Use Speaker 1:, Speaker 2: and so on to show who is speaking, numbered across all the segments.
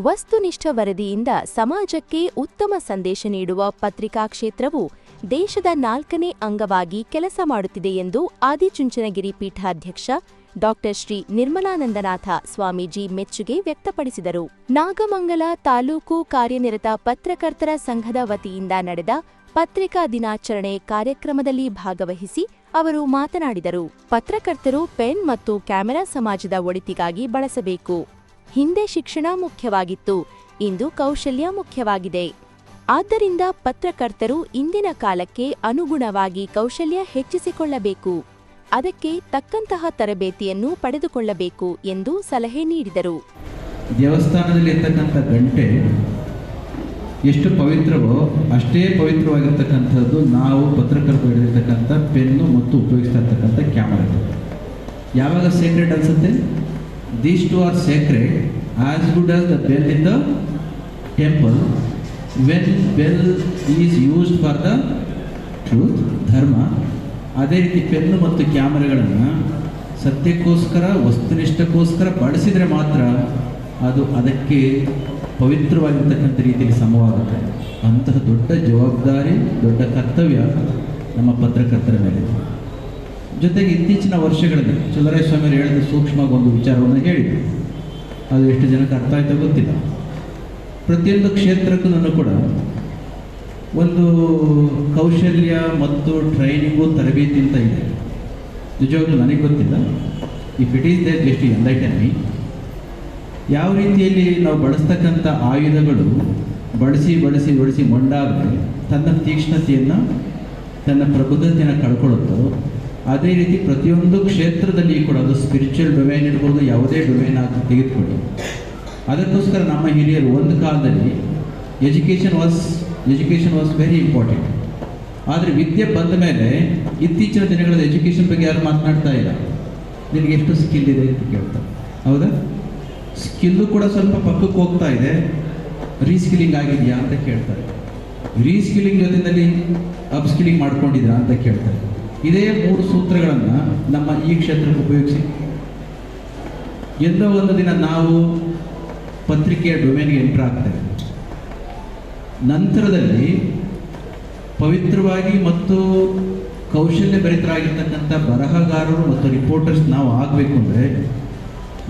Speaker 1: ವಸ್ತುನಿಷ್ಠ ವರದಿಯಿಂದ ಸಮಾಜಕ್ಕೆ ಉತ್ತಮ ಸಂದೇಶ ನೀಡುವ ಪತ್ರಿಕಾ ಕ್ಷೇತ್ರವು ದೇಶದ ನಾಲ್ಕನೇ ಅಂಗವಾಗಿ ಕೆಲಸ ಮಾಡುತ್ತಿದೆ ಎಂದು ಆದಿಚುಂಚನಗಿರಿ ಪೀಠಾಧ್ಯಕ್ಷ ಡಾಕ್ಟರ್ ಶ್ರೀ ನಿರ್ಮಲಾನಂದನಾಥ ಸ್ವಾಮೀಜಿ ಮೆಚ್ಚುಗೆ ವ್ಯಕ್ತಪಡಿಸಿದರು. ನಾಗಮಂಗಲ ತಾಲೂಕು ಕಾರ್ಯನಿರತ ಪತ್ರಕರ್ತರ ಸಂಘದ ವತಿಯಿಂದ ನಡೆದ ಪತ್ರಿಕಾ ದಿನಾಚರಣೆ ಕಾರ್ಯಕ್ರಮದಲ್ಲಿ ಭಾಗವಹಿಸಿ ಅವರು ಮಾತನಾಡಿದರು. ಪತ್ರಕರ್ತರು ಪೆನ್ ಮತ್ತು ಕ್ಯಾಮೆರಾ ಸಮಾಜದ ಒಳಿತಿಗಾಗಿ ಬಳಸಬೇಕು. ಹಿಂದೆ ಶಿಕ್ಷಣ ಮುಖ್ಯವಾಗಿತ್ತು, ಇಂದು ಕೌಶಲ್ಯ ಮುಖ್ಯವಾಗಿದೆ. ಆದ್ದರಿಂದ ಪತ್ರಕರ್ತರು ಇಂದಿನ ಕಾಲಕ್ಕೆ ಅನುಗುಣವಾಗಿ ಕೌಶಲ್ಯ ಹೆಚ್ಚಿಸಿಕೊಳ್ಳಬೇಕು. ಅದಕ್ಕೆ ತಕ್ಕಂತಹ ತರಬೇತಿಯನ್ನು ಪಡೆದುಕೊಳ್ಳಬೇಕು ಎಂದು ಸಲಹೆ ನೀಡಿದರು.
Speaker 2: ದೇವಸ್ಥಾನದಲ್ಲಿ ಇರ್ತಕ್ಕಂಥ ಗಂಟೆ ಎಷ್ಟು ಪವಿತ್ರವೋ ಅಷ್ಟೇ ಪವಿತ್ರವಾಗಿರ್ತಕ್ಕಂಥದ್ದು ನಾವು ಪತ್ರಕರ್ತರು ಹಿಡಿದಿರ್ತಕ್ಕಂಥ ಪೆನ್ನು ಮತ್ತು ಉಪಯೋಗಿಸ್ತಾ ಇರ್ತಕ್ಕಂಥ ಕ್ಯಾಮರಾ. ಯಾವಾಗ ಸೀಕ್ರೆಟ್ ಅನ್ಸುತ್ತೆ? These two are sacred, as good as the bell in the temple When bell is used for the truth, ಧರ್ಮ ಅದೇ ರೀತಿ ಪೆನ್ನು ಮತ್ತು ಕ್ಯಾಮರಾಗಳನ್ನು ಸತ್ಯಕ್ಕೋಸ್ಕರ ವಸ್ತುನಿಷ್ಠಕ್ಕೋಸ್ಕರ ಬಳಸಿದರೆ ಮಾತ್ರ ಅದು ಅದಕ್ಕೆ ಪವಿತ್ರವಾಗಿರ್ತಕ್ಕಂಥ ರೀತಿಯಲ್ಲಿ ಸಮವಾಗುತ್ತೆ. ಅಂತಹ ದೊಡ್ಡ ಜವಾಬ್ದಾರಿ ದೊಡ್ಡ ಕರ್ತವ್ಯ ನಮ್ಮ ಪತ್ರಕರ್ತರ ಮೇಲೆ ಜೊತೆಗೆ ಇತ್ತೀಚಿನ ವರ್ಷಗಳಲ್ಲಿ ಚಲರಾಯ ಸ್ವಾಮಿಯವರು ಹೇಳಿದ ಸೂಕ್ಷ್ಮವಾಗಿ ಒಂದು ವಿಚಾರವನ್ನು ಹೇಳಿದರು. ಅದು ಎಷ್ಟು ಜನಕ್ಕೆ ಅರ್ಥ ಆಯ್ತೋ ಗೊತ್ತಿಲ್ಲ. ಪ್ರತಿಯೊಂದು ಕ್ಷೇತ್ರಕ್ಕೂ ಕೂಡ ಒಂದು ಕೌಶಲ್ಯ ಮತ್ತು ಟ್ರೈನಿಂಗು ತರಬೇತಿ ಅಂತ ಇದೆ. ನಿಜವಾಗ್ಲೂ ನನಗೆ ಗೊತ್ತಿಲ್ಲ. If it is there just enlighten me ಯಾವ ರೀತಿಯಲ್ಲಿ ನಾವು ಬಳಸ್ತಕ್ಕಂಥ ಆಯುಧಗಳು ಬಳಸಿ ಬಳಸಿ ಬಳಸಿ ಮೊಂಡಾದರೆ ತನ್ನ ತೀಕ್ಷ್ಣತೆಯನ್ನು, ತನ್ನ ಪ್ರಬುದ್ಧತೆಯನ್ನು ಕಳ್ಕೊಳ್ಳುತ್ತೋ ಅದೇ ರೀತಿ ಪ್ರತಿಯೊಂದು ಕ್ಷೇತ್ರದಲ್ಲಿ ಕೂಡ ಅದು ಸ್ಪಿರಿಚುವಲ್ ಡೊಮೇನ್ ಇರ್ಬೋದು, ಯಾವುದೇ ಡೊಮೇನ್ ಆಗಿ ತೆಗೆದುಕೊಳ್ಳಿ. ಅದಕ್ಕೋಸ್ಕರ ನಮ್ಮ ಹಿರಿಯರು ಒಂದು ಕಾಲದಲ್ಲಿ education was education was very important ಆದರೆ ವಿದ್ಯೆ ಬಂದ ಮೇಲೆ ಇತ್ತೀಚಿನ ದಿನಗಳಲ್ಲಿ ಎಜುಕೇಷನ್ ಬಗ್ಗೆ ಯಾರು ಮಾತನಾಡ್ತಾ ಇಲ್ಲ. ನಿನಗೆ ಎಷ್ಟು ಸ್ಕಿಲ್ ಇದೆ ಅಂತ ಕೇಳ್ತಾರೆ ಹೌದಾ? ಸ್ಕಿಲ್ಲು ಕೂಡ ಸ್ವಲ್ಪ ಪಕ್ಕಕ್ಕೆ ಹೋಗ್ತಾ ಇದೆ. ರೀಸ್ಕಿಲಿಂಗ್ ಆಗಿದೆಯಾ ಅಂತ ಕೇಳ್ತಾರೆ. ರೀಸ್ಕಿಲಿಂಗ್ ಜೊತೆಯಲ್ಲಿ ಅಪ್ಸ್ಕಿಲಿಂಗ್ ಮಾಡ್ಕೊಂಡಿದ್ರಾ ಅಂತ ಕೇಳ್ತಾರೆ. ಇದೇ ಮೂರು ಸೂತ್ರಗಳನ್ನು ನಮ್ಮ ಈ ಕ್ಷೇತ್ರಕ್ಕೆ ಉಪಯೋಗಿಸಿ. ಎಂದೋ ಒಂದು ದಿನ ನಾವು ಪತ್ರಿಕೆಯ ಡೊಮೇನ್ಗೆ ಎಂಟ್ರ್ ಆಗ್ತೇವೆ. ನಂತರದಲ್ಲಿ ಪವಿತ್ರವಾಗಿ ಮತ್ತು ಕೌಶಲ್ಯ ಭರಿತರಾಗಿರ್ತಕ್ಕಂಥ ಬರಹಗಾರರು ಮತ್ತು ರಿಪೋರ್ಟರ್ಸ್ ನಾವು ಆಗಬೇಕು ಅಂದರೆ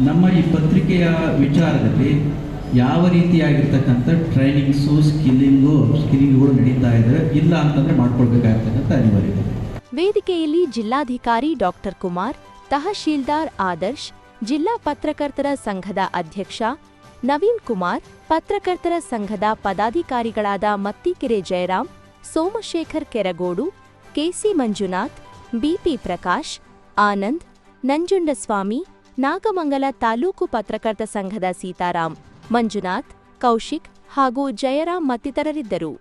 Speaker 2: ನಮ್ಮ ಈ ಪತ್ರಿಕೆಯ ವಿಚಾರದಲ್ಲಿ ಯಾವ ರೀತಿಯಾಗಿರ್ತಕ್ಕಂಥ ಟ್ರೈನಿಂಗ್ಸು ಸ್ಕಿಲ್ಲಿಂಗು ಸ್ಕಿಲ್ಲಿಂಗ್ಗಳು ನಡೀತಾ ಇದ್ದಾರೆ ಇಲ್ಲ ಅಂತಂದರೆ ಮಾಡ್ಕೊಳ್ಬೇಕಾಗಿರ್ತಕ್ಕಂಥ ಅನಿವಾರ್ಯತೆ.
Speaker 1: ವೇದಿಕೆಯಲ್ಲಿ ಜಿಲ್ಲಾಧಿಕಾರಿ ಡಾಕ್ಟರ್ ಕುಮಾರ್, ತಹಶೀಲ್ದಾರ್ ಆದರ್ಶ್, ಜಿಲ್ಲಾ ಪತ್ರಕರ್ತರ ಸಂಘದ ಅಧ್ಯಕ್ಷ ನವೀನ್ ಕುಮಾರ್, ಪತ್ರಕರ್ತರ ಸಂಘದ ಪದಾಧಿಕಾರಿಗಳಾದ Mattikere Jayaram, Somashekar Keragodu, K C Manjunath, B P Prakash, Anand, Nanjundaswamy, Nagamangala taluk ಪತ್ರಕರ್ತ ಸಂಘದ ಸೀತಾರಾಮ್, ಮಂಜುನಾಥ್, ಕೌಶಿಕ್ ಹಾಗೂ ಜಯರಾಮ್ ಮತ್ತಿತರರಿದ್ದರು.